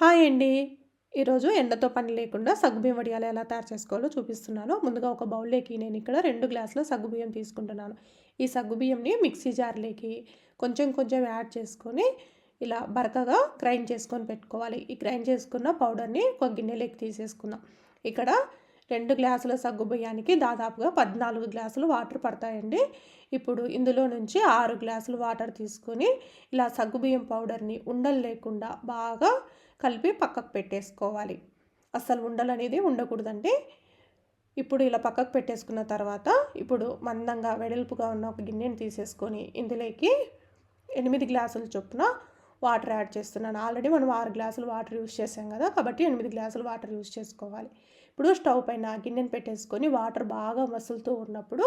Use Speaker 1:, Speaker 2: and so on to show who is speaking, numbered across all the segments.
Speaker 1: Hi అండి. ఈరోజు ఎండతో పని లేకుండా సగ్గుబియ్యం వడియాలు ఎలా తయారు చేసుకోవాలో చూపిస్తున్నాను. ముందుగా ఒక బౌల్లోకి నేను ఇక్కడ రెండు గ్లాసుల సగ్గుబియ్యం తీసుకుంటున్నాను. ఈ సగ్గుబియ్యంని మిక్సీ జార్లోకి కొంచెం కొంచెం యాడ్ చేసుకొని ఇలా బరకగా గ్రైండ్ చేసుకొని పెట్టుకోవాలి. ఈ గ్రైండ్ చేసుకున్న పౌడర్ని ఒక గిన్నెలోకి తీసేసుకుందాం. ఇక్కడ రెండు గ్లాసుల సగ్గు బియ్యానికి దాదాపుగా పద్నాలుగు గ్లాసులు వాటర్ పడతాయండి. ఇప్పుడు ఇందులో నుంచి ఆరు గ్లాసులు వాటర్ తీసుకొని ఇలా సగ్గుబియ్యం పౌడర్ని ఉండలు లేకుండా బాగా కలిపి పక్కకు పెట్టేసుకోవాలి. అస్సలు ఉండలు అనేది ఉండకూడదండి. ఇప్పుడు ఇలా పక్కకు పెట్టేసుకున్న తర్వాత ఇప్పుడు మందంగా వెడల్పుగా ఉన్న ఒక గిన్నెని తీసేసుకొని ఇందులోకి ఎనిమిది గ్లాసుల చొప్పున వాటర్ యాడ్ చేస్తున్నాను. ఆల్రెడీ మనం ఆరు గ్లాసులు వాటర్ యూస్ చేసాం కదా కాబట్టి ఎనిమిది గ్లాసులు వాటర్ యూస్ చేసుకోవాలి. ఇప్పుడు స్టవ్ పైన గిన్నెను పెట్టేసుకొని వాటర్ బాగా మసులుతూ ఉన్నప్పుడు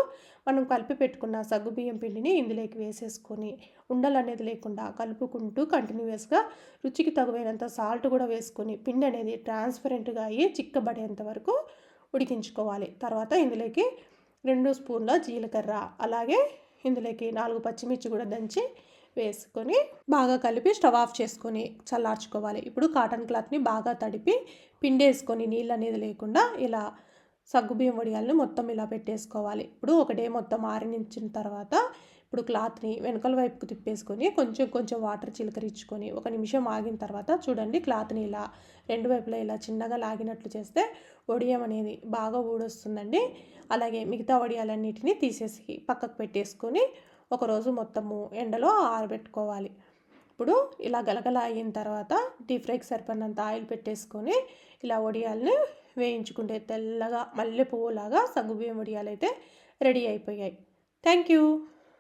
Speaker 1: మనం కలిపి పెట్టుకున్న సగ్గు బియ్యం పిండిని ఇందులోకి వేసేసుకొని ఉండలు అనేది లేకుండా కలుపుకుంటూ కంటిన్యూస్గా రుచికి తగువైనంత సాల్ట్ కూడా వేసుకొని పిండి అనేది ట్రాన్స్పరెంట్గా అయ్యి చిక్కబడేంత వరకు ఉడికించుకోవాలి. తర్వాత ఇందులోకి రెండు స్పూన్ల జీలకర్ర అలాగే ఇందులోకి నాలుగు పచ్చిమిర్చి కూడా దంచి వేసుకొని బాగా కలిపి స్టవ్ ఆఫ్ చేసుకొని చల్లార్చుకోవాలి. ఇప్పుడు కాటన్ క్లాత్ని బాగా తడిపి పిండేసుకొని నీళ్ళు అనేది లేకుండా ఇలా సగ్గుబియ్యం వడియాలని మొత్తం ఇలా పెట్టేసుకోవాలి. ఇప్పుడు ఒక డే మొత్తం ఆరినించిన తర్వాత ఇప్పుడు క్లాత్ని వెనకల వైపుకు తిప్పేసుకొని కొంచెం కొంచెం వాటర్ చిలకరించుకొని ఒక నిమిషం ఆగిన తర్వాత చూడండి క్లాత్ని ఇలా రెండు వైపులా ఇలా చిన్నగా లాగినట్లు చేస్తే వడియం అనేది బాగా ఊడొస్తుందండి. అలాగే మిగతా వడియాలన్నిటిని తీసేసి పక్కకు పెట్టేసుకొని ఒకరోజు మొత్తము ఎండలో ఆరబెట్టుకోవాలి. ఇప్పుడు ఇలా గలగల అయిన తర్వాత డీప్ ఫ్రైకి సరిపడినంత ఆయిల్ పెట్టేసుకొని ఇలా వడియాలని వేయించుకుంటే తెల్లగా మల్లె పువ్వులాగా సగ్గుబియ్యం వడియాలు అయితే రెడీ అయిపోయాయి. Thank you.